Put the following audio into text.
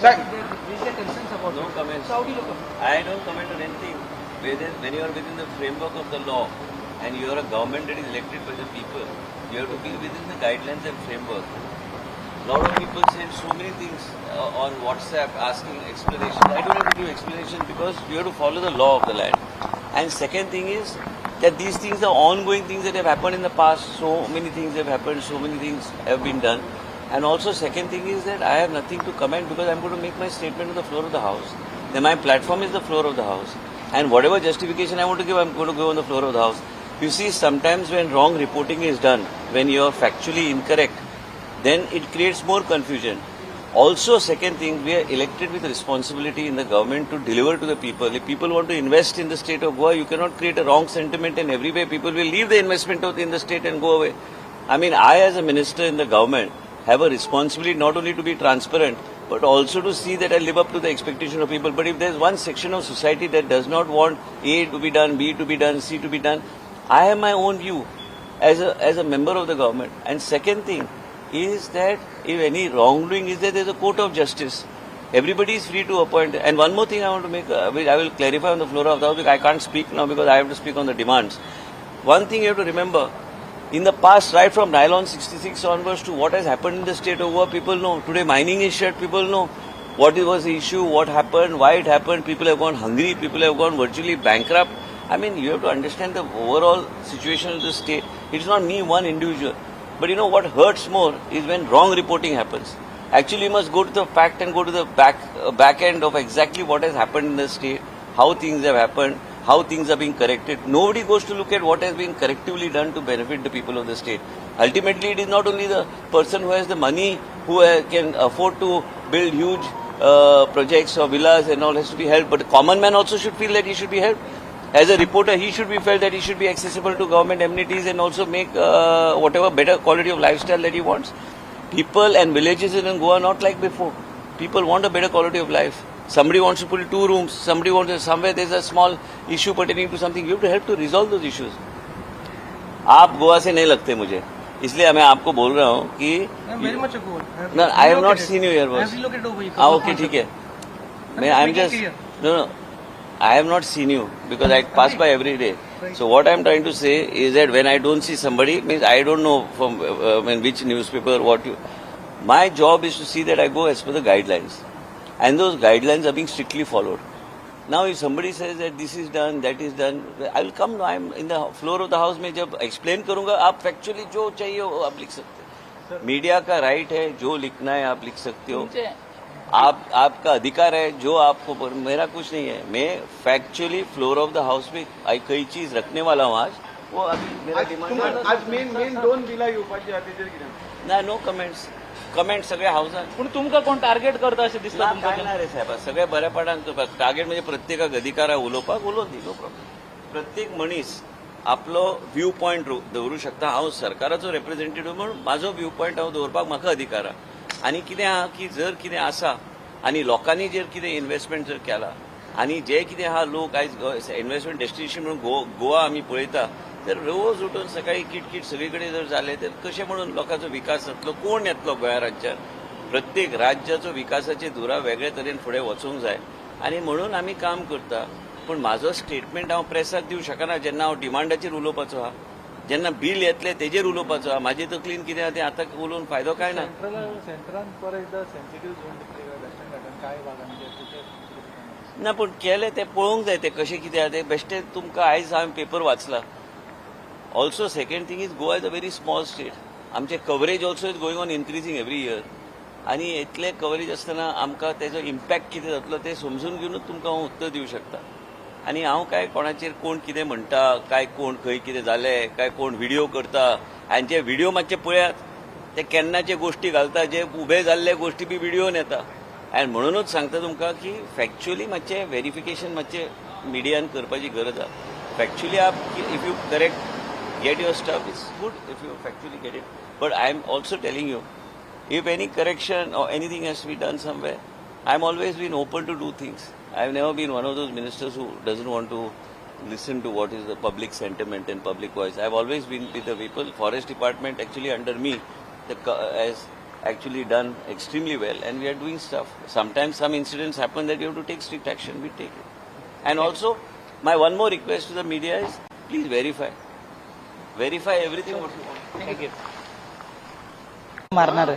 Sir. Raise their concerns about No comments. So how do you look at? I don't comment on anything. Whether, when you are within the framework of the law and you are a government that is elected by the people, you have to be within the guidelines and framework. A lot of people send so many things uh, on WhatsApp asking explanation. I don't have to give explanation because you have to follow the law of the land. And second thing is that these things are ongoing things that have happened in the past. So many things have happened, so many things have been done. And also second thing is that I have nothing to comment because I'm going to make my statement on the floor of the house. Then my platform is the floor of the house. And whatever justification I want to give, I'm going to give on the floor of the house. You see, sometimes when wrong reporting is done, when you are factually incorrect, then it creates more confusion. Also, second thing, we are elected with responsibility in the government to deliver to the people. If people want to invest in the state of Goa, you cannot create a wrong sentiment and every way people will leave the investment in the state and go away. I mean, I as a minister in the government have a responsibility not only to be transparent, but also to see that I live up to the expectation of people. But if there's one section of society that does not want A to be done, B to be done, C to be done, I have my own view as a, as a member of the government. And second thing is that if any wrongdoing is there, there's a court of justice. Everybody is free to appoint. And one more thing I want to make, uh, I will clarify on the floor of the house, because I can't speak now because I have to speak on the demands. One thing you have to remember, in the past, right from nylon 66 onwards to what has happened in the state Goa, people know. Today mining is shut, people know. What was the issue, what happened, why it happened, people have gone hungry, people have gone virtually bankrupt. I mean, you have to understand the overall situation of the state. It's not me, one individual. But you know what hurts more is when wrong reporting happens. Actually, you must go to the fact and go to the back uh, back end of exactly what has happened in the state, how things have happened, how things are being corrected. Nobody goes to look at what has been correctively done to benefit the people of the state. Ultimately, it is not only the person who has the money who uh, can afford to build huge uh, projects or villas and all has to be helped, but the common man also should feel that he should be helped. As a reporter, he should be felt that he should be accessible to government amenities and also make uh, whatever better quality of lifestyle that he wants. People and villages in Goa are not like before. People want a better quality of life. Somebody wants to put in two rooms. Somebody wants to, somewhere there's a small issue pertaining to something. You have to help to resolve those issues. आप गोवा से नहीं लगते मुझे इसलिए मैं आपको बोल रहा हूँ कि I'm very much a goal. I've No, I have not relocated. seen you here, boss. I've relocated over here. हाँ ओके ठीक है मैं I M making just clear. No no I have not seen you because I pass by every day. Right. So what I am trying to say is that when I don't see somebody, means I don't know from uh, uh, in which newspaper what you. My job is to see that I go as per the guidelines, And those guidelines are being strictly followed. Now if somebody says that this is done, that is done, I will come. I am in the floor of the house में जब explain करूँगा आप factually जो चाहिए वो आप लिख सकते हैं. मीडिया का राइट है जो लिखना है आप लिख सकते हो आप आपका अधिकार है जो आपको मेरा कुछ नहीं है मैं factually floor of the house में कई चीज़ रखने वाला हूँ आज वो अभी मेरा डिमांड आज मेन मेन दोन बिलां येवपाची आहा तेचेर नो कमेंट्स कमेंट सगळ्या हाऊसात पूण तुमकां कोण टार्गेट करता अशें दिसता ना तुमकां काय ना रे साहेब सगळ्या बऱ्या पाटान टार्गेट म्हणजे प्रत्येकाक अधिकार उलोवपाक उलोवन दी नो प्रॉब्लेम प्रत्येक मनीस आपलो व्यू पॉयंट दवरूं शकता. हांव सरकाराचो रिप्रेझेंटेटिव्ह म्हणून म्हाजो व्यू पॉयंट हांव दवरपाक म्हाका अधिकार. आहा आनी कितें आहा की जर कितें आसा आनी लोकांनी जर कितें इन्व्हेस्टमेंट जर केला आनी जे कितें आहा लोक आयज इन्व्हेस्टमेंट डेस्टिनेशन म्हणून गोवा आमी पळयता तर रोज उठून सकाळी किटकिट सगळे कडेन जर जालें तर कशें म्हणून लोकांचो विकास जातलो कोण येतलो गोंया राज्यात? प्रत्येक राज्याचो विकासाचे धुरा वेगळे तरेन फुडें वचूंक जाय. आनी म्हणून आमी काम करता. पूण म्हाजो स्टेटमेंट हांव प्रेसाक दिवं शकना जेन्ना हांव डिमांडाचेर उलोवपाचो आहा जेन्ना बील येतलें तेजेर उलोवपाचो आहा म्हाजे तकलीन कितें आहा तें आतां उलोवन फायदो काय ना? परत एकदा सेन्सिटीव झोन कांय ना पूण केलें तें पळोवंक जाय तें कशें कितें आहा तें. बेश्टें तुमकां आयज हांवें पेपर वाचला. Also second thing is Goa is a very small state आमचें coverage also is going on increasing every year आनी इतलें कवरेज आसतना आमकां तेजो इम्पॅक्ट कितें जातलो तें समजून घेवनूच तुमकां हांव उत्तर दिवं शकता. आनी हांव काय कोणाचेर कोण कितें म्हणटा काय कोण खंय कितें जालें काय कोण व्हिडियो करता आनी जे व्हिडिओ मातशे पळयात. ते केन्नाचे गोश्टी घालता जे उबे जाल्ले गोश्टी बी व्हिडियोन येता आनी म्हणूनच सांगता तुमकां की फॅक्च्युअली मातशें व्हेरिफिकेशन मातशें मिडियान करपाची गरज आहा. फॅक्च्युअली आप if you correct get your stuff is good if you factually get it. But I'm also telling you, if any correction or anything has to be done somewhere, I'm always been open to do things. I've never been one of those ministers who doesn't want to listen to what is the public sentiment and public voice. I've always been with the people. Forest department actually under me, the co- as actually done extremely well and we are doing stuff. Sometimes some incidents happen that you have to take strict action, we take it. And also, my one more request to the media is please verify. Verify everything മറന്നാറ്